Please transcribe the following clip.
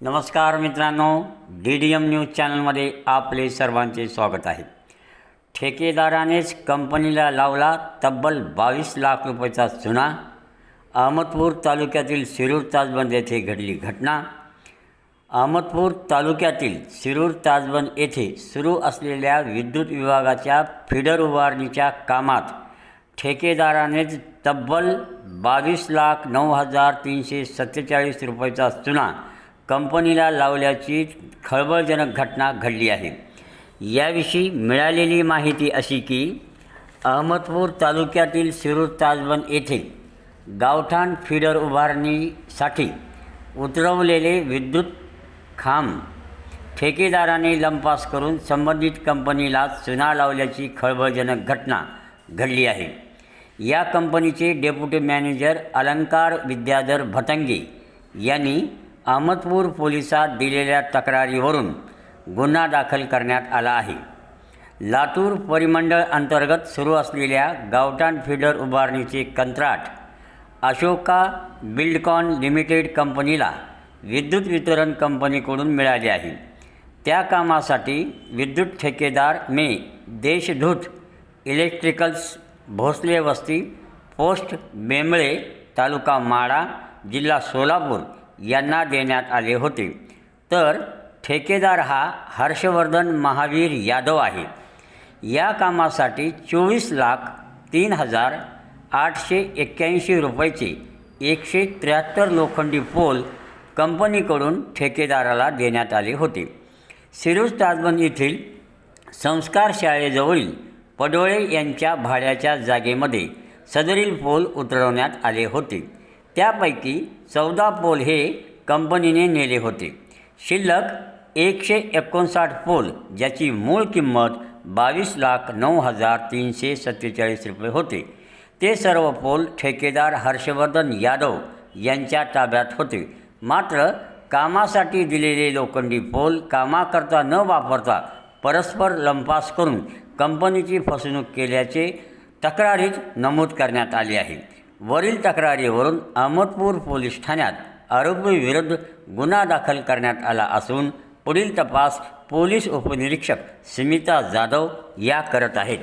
नमस्कार मित्रांनो D D M news चॅनलमध्ये आपले सर्वांचे स्वागत आहे. ठेकेदारानेच कंपनीला लावला तब्बल बावीस लाख रुपयाचा चुना अहमदपूर तालुक्यातील शिरूर ताजबंद येथे घडली घटना. अहमदपूर तालुक्यातील शिरूर ताजबंद येथे सुरू असलेल्या विद्युत विभागाच्या फिडर उभारणीच्या कामात ठेकेदारानेच तब्बल बावीस लाख नऊ हजार तीनशे सत्तेचाळीस रुपयाचा चुना कंपनीला लावल्याची खळबळजनक घटना घडली आहे. याविषयी मिळालेली माहिती अशी की अहमदपूर तालुक्यातील सिरूर ताजबन येथे गावठाण फिडर उभारणीसाठी उतरवलेले विद्युत खांब ठेकेदाराने लंपास करून संबंधित कंपनीला चुना लावल्याची खळबळजनक घटना घडली आहे. या कंपनीचे डेप्युटी मॅनेजर अलंकार विद्याधर भटंगे यांनी अहमदपूर पोलिसात दिलेल्या तक्रारीवरून गुन्हा दाखल करण्यात आला आहे. लातूर परिमंडळ अंतर्गत सुरू असलेल्या गावठाण फिडर उभारणीचे कंत्राट अशोका बिल्डकॉन लिमिटेड कंपनीला विद्युत वितरण कंपनीकडून मिळाले आहे. त्या कामासाठी विद्युत ठेकेदार मे देशधूत इलेक्ट्रिकल्स भोसले वस्ती पोस्ट बेंबळे तालुका माडा जिल्हा सोलापूर यांना देण्यात आले होते. तर ठेकेदार हा हर्षवर्धन महावीर यादव आहे. या कामासाठी चोवीस लाख तीन हजार आठशे एक्क्याऐंशी रुपयाचे एकशे त्र्याहत्तर लोखंडी पोल कंपनीकडून ठेकेदाराला देण्यात आले होते. सिरूज ताजबंद येथील संस्कार शाळेजवळील पडोळे यांच्या भाड्याच्या जागेमध्ये सदरील पोल उतरवण्यात आले होते. त्यापैकी चौदा पोल हे कंपनीने नेले होते. शिल्लक एकशे एकोणसाठ पोल ज्याची मूळ किंमत बावीस लाख नऊ हजार तीनशे सत्तेचाळीस रुपये होते. ते सर्व पोल ठेकेदार हर्षवर्धन यादव यांच्या ताब्यात होते. मात्र कामासाठी दिलेले लोखंडी पोल कामाकरता न वापरता परस्पर लंपास करून कंपनीची फसवणूक केल्याचे तक्रारीत नमूद करण्यात आले आहे. वरील तक्रारीवरून अहमदपूर पोलीस ठाण्यात आरोपीविरुद्ध गुन्हा दाखल करण्यात आला असून पुढील तपास पोलीस उपनिरीक्षक स्मिता जाधव या करत आहेत.